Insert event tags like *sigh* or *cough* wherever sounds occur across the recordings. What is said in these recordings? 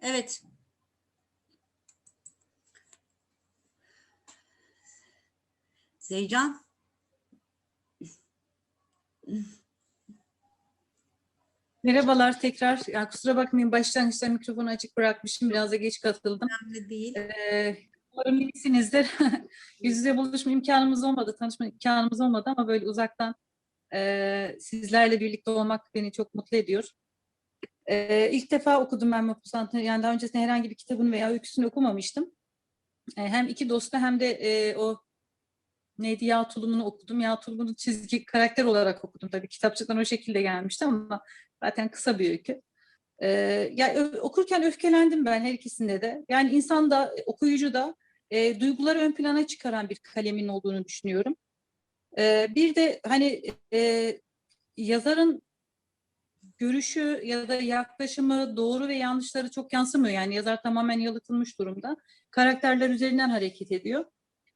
Evet. Zeycan. Merhabalar tekrar. Ya kusura bakmayın başlangıçta mikrofonu açık bırakmışım. Biraz da geç katıldım. Önemli değil. Ee, umarım iyisinizdir. *laughs* Yüz yüze buluşma imkanımız olmadı, tanışma imkanımız olmadı ama böyle uzaktan e, sizlerle birlikte olmak beni çok mutlu ediyor. Ee, ilk defa okudum ben Mapusant'ı. Yani daha öncesinde herhangi bir kitabını veya öyküsünü okumamıştım. Ee, hem iki dostu hem de e, o neydi Yağ Tulum'unu okudum. Yağ Tulum'unu çizgi karakter olarak okudum. Tabii kitapçıktan o şekilde gelmişti ama zaten kısa bir öykü. Ee, ya ö- okurken öfkelendim ben her ikisinde de. Yani insan da okuyucu da e, duyguları ön plana çıkaran bir kalemin olduğunu düşünüyorum. Ee, bir de hani e, yazarın görüşü ya da yaklaşımı doğru ve yanlışları çok yansımıyor. Yani yazar tamamen yalıtılmış durumda. Karakterler üzerinden hareket ediyor.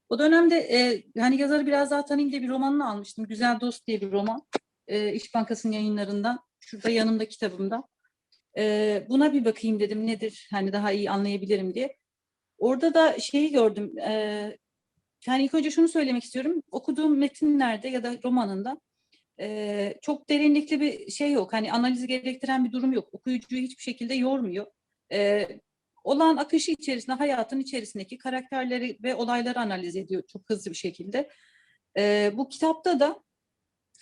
O dönemde e, hani yazarı biraz daha tanıyayım diye bir romanını almıştım. Güzel Dost diye bir roman. E, İş Bankası'nın yayınlarından. Şurada yanımda kitabımda. E, buna bir bakayım dedim nedir hani daha iyi anlayabilirim diye. Orada da şeyi gördüm. E, yani ilk önce şunu söylemek istiyorum. Okuduğum metinlerde ya da romanında e, çok derinlikli bir şey yok. Hani analizi gerektiren bir durum yok. Okuyucuyu hiçbir şekilde yormuyor. E, olan akışı içerisinde, hayatın içerisindeki karakterleri ve olayları analiz ediyor çok hızlı bir şekilde. E, bu kitapta da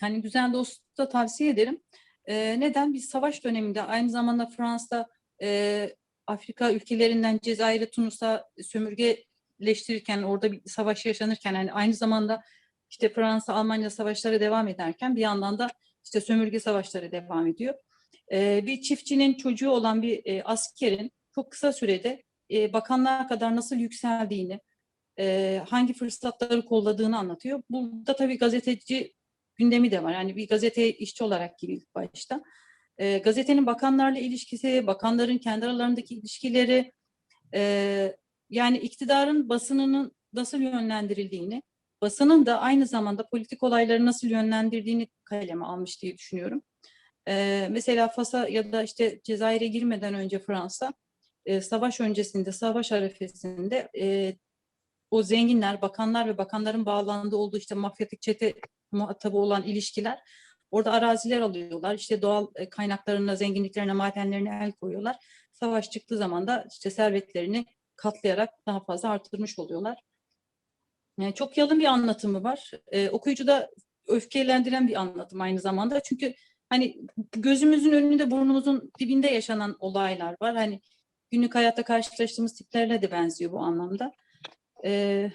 hani Güzel Dost'u da tavsiye ederim. E, neden? Biz savaş döneminde aynı zamanda Fransa e, Afrika ülkelerinden Cezayir'e Tunus'a sömürgeleştirirken orada bir savaş yaşanırken yani aynı zamanda işte Fransa Almanya savaşları devam ederken bir yandan da işte sömürge savaşları devam ediyor. E, bir çiftçinin çocuğu olan bir e, askerin çok kısa sürede e, bakanlığa kadar nasıl yükseldiğini, e, hangi fırsatları kolladığını anlatıyor. Burada tabii gazeteci gündemi de var. Yani bir gazete işçi olarak gibi ilk başta. Gazetenin bakanlarla ilişkisi, bakanların kendi aralarındaki ilişkileri, yani iktidarın basınının nasıl yönlendirildiğini, basının da aynı zamanda politik olayları nasıl yönlendirdiğini kaleme almış diye düşünüyorum. E, mesela Fas'a ya da işte Cezayir'e girmeden önce Fransa, e, savaş öncesinde, savaş arifesinde e, o zenginler, bakanlar ve bakanların bağlandığı olduğu işte mafyatik çete muhatabı olan ilişkiler orada araziler alıyorlar. İşte doğal e, kaynaklarına, zenginliklerine, madenlerine el koyuyorlar. Savaş çıktığı zaman da işte servetlerini katlayarak daha fazla artırmış oluyorlar. Yani çok yalın bir anlatımı var. Ee, okuyucu da öfkelendiren bir anlatım aynı zamanda. Çünkü hani gözümüzün önünde burnumuzun dibinde yaşanan olaylar var. Hani günlük hayatta karşılaştığımız tiplerle de benziyor bu anlamda. Ee,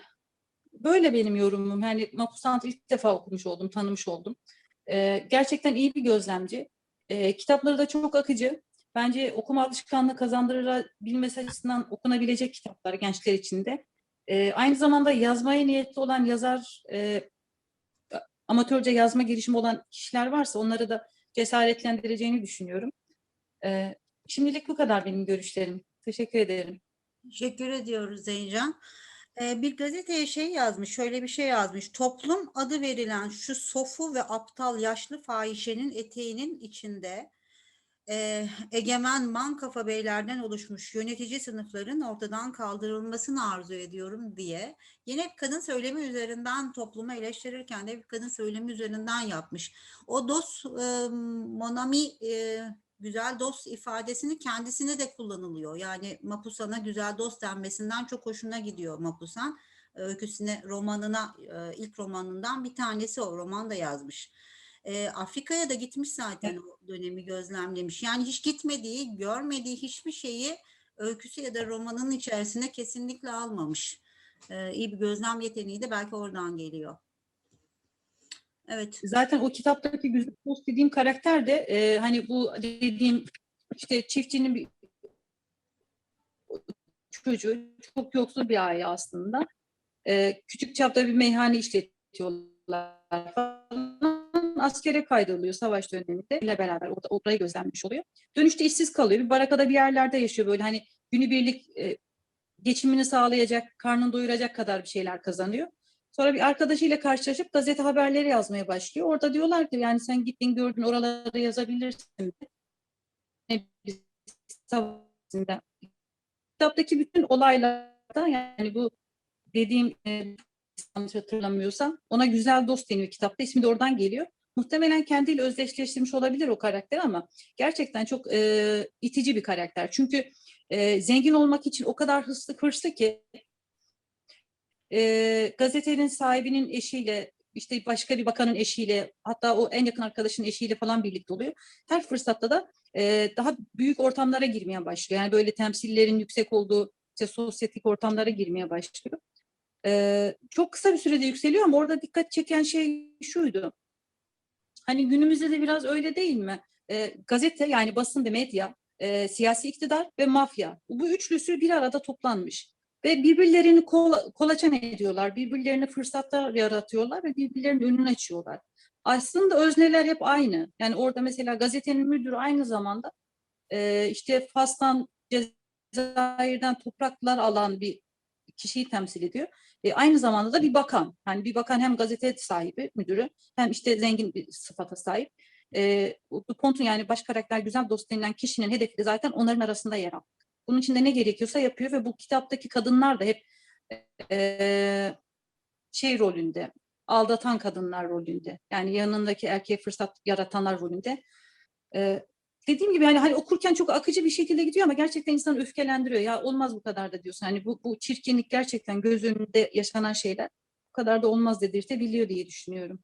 böyle benim yorumum. Yani Mapusant'ı ilk defa okumuş oldum, tanımış oldum. Ee, gerçekten iyi bir gözlemci. Ee, kitapları da çok akıcı. Bence okuma alışkanlığı kazandırabilmesi açısından okunabilecek kitaplar gençler için de. Ee, aynı zamanda yazmaya niyetli olan yazar, e, amatörce yazma girişimi olan kişiler varsa onları da cesaretlendireceğini düşünüyorum. Ee, şimdilik bu kadar benim görüşlerim. Teşekkür ederim. Teşekkür ediyoruz Zeycan. Ee, bir gazeteye şey yazmış, şöyle bir şey yazmış. Toplum adı verilen şu sofu ve aptal yaşlı fahişenin eteğinin içinde e, egemen man kafa beylerden oluşmuş yönetici sınıfların ortadan kaldırılmasını arzu ediyorum diye. Yine hep kadın söylemi üzerinden toplumu eleştirirken de hep kadın söylemi üzerinden yapmış. O dost e, monami e, güzel dost ifadesini kendisine de kullanılıyor. Yani Mapussan'a güzel dost denmesinden çok hoşuna gidiyor Mapussan. Öyküsüne, romanına, ilk romanından bir tanesi o. Roman da yazmış. E, Afrika'ya da gitmiş zaten o dönemi gözlemlemiş. Yani hiç gitmediği, görmediği hiçbir şeyi öyküsü ya da romanın içerisine kesinlikle almamış. E, iyi bir gözlem yeteneği de belki oradan geliyor. Evet. Zaten o kitaptaki güzel dost dediğim karakter de e, hani bu dediğim işte çiftçinin bir çocuğu çok yoksul bir aile aslında. E, küçük çapta bir meyhane işletiyorlar falan. Askere kaydoluyor savaş döneminde ile beraber orada orayı gözlenmiş oluyor. Dönüşte işsiz kalıyor. Bir barakada bir yerlerde yaşıyor böyle hani günübirlik e, geçimini sağlayacak, karnını doyuracak kadar bir şeyler kazanıyor. Sonra bir arkadaşıyla karşılaşıp gazete haberleri yazmaya başlıyor. Orada diyorlar ki yani sen gittin gördün oralara yazabilirsin. Kitaptaki bütün olaylarda yani bu dediğim e, yanlış hatırlamıyorsam ona güzel dost deniyor kitapta. İsmi de oradan geliyor. Muhtemelen kendiyle özdeşleştirmiş olabilir o karakter ama gerçekten çok e, itici bir karakter. Çünkü e, zengin olmak için o kadar hırslı hırslı ki e, gazetenin sahibinin eşiyle işte başka bir bakanın eşiyle hatta o en yakın arkadaşının eşiyle falan birlikte oluyor. Her fırsatta da e, daha büyük ortamlara girmeye başlıyor. Yani böyle temsillerin yüksek olduğu işte sosyetik ortamlara girmeye başlıyor. E, çok kısa bir sürede yükseliyor ama orada dikkat çeken şey şuydu. Hani günümüzde de biraz öyle değil mi? E, gazete yani basın ve medya, e, siyasi iktidar ve mafya. Bu üçlüsü bir arada toplanmış. Ve birbirlerini kol, kolaçan ediyorlar, birbirlerine fırsatlar yaratıyorlar ve birbirlerinin önünü açıyorlar. Aslında özneler hep aynı. Yani orada mesela gazetenin müdürü aynı zamanda e, işte Fas'tan, Cezayir'den topraklar alan bir kişiyi temsil ediyor. E, aynı zamanda da bir bakan. Yani bir bakan hem gazete sahibi, müdürü hem işte zengin bir sıfata sahip. E, Dupont'un yani baş karakter güzel dost denilen kişinin hedefi de zaten onların arasında yer almak. Bunun için de ne gerekiyorsa yapıyor ve bu kitaptaki kadınlar da hep e, şey rolünde, aldatan kadınlar rolünde. Yani yanındaki erkeğe fırsat yaratanlar rolünde. E, dediğim gibi yani hani okurken çok akıcı bir şekilde gidiyor ama gerçekten insanı öfkelendiriyor. Ya olmaz bu kadar da diyorsun. Hani bu, bu çirkinlik gerçekten göz önünde yaşanan şeyler bu kadar da olmaz dedirtebiliyor diye düşünüyorum.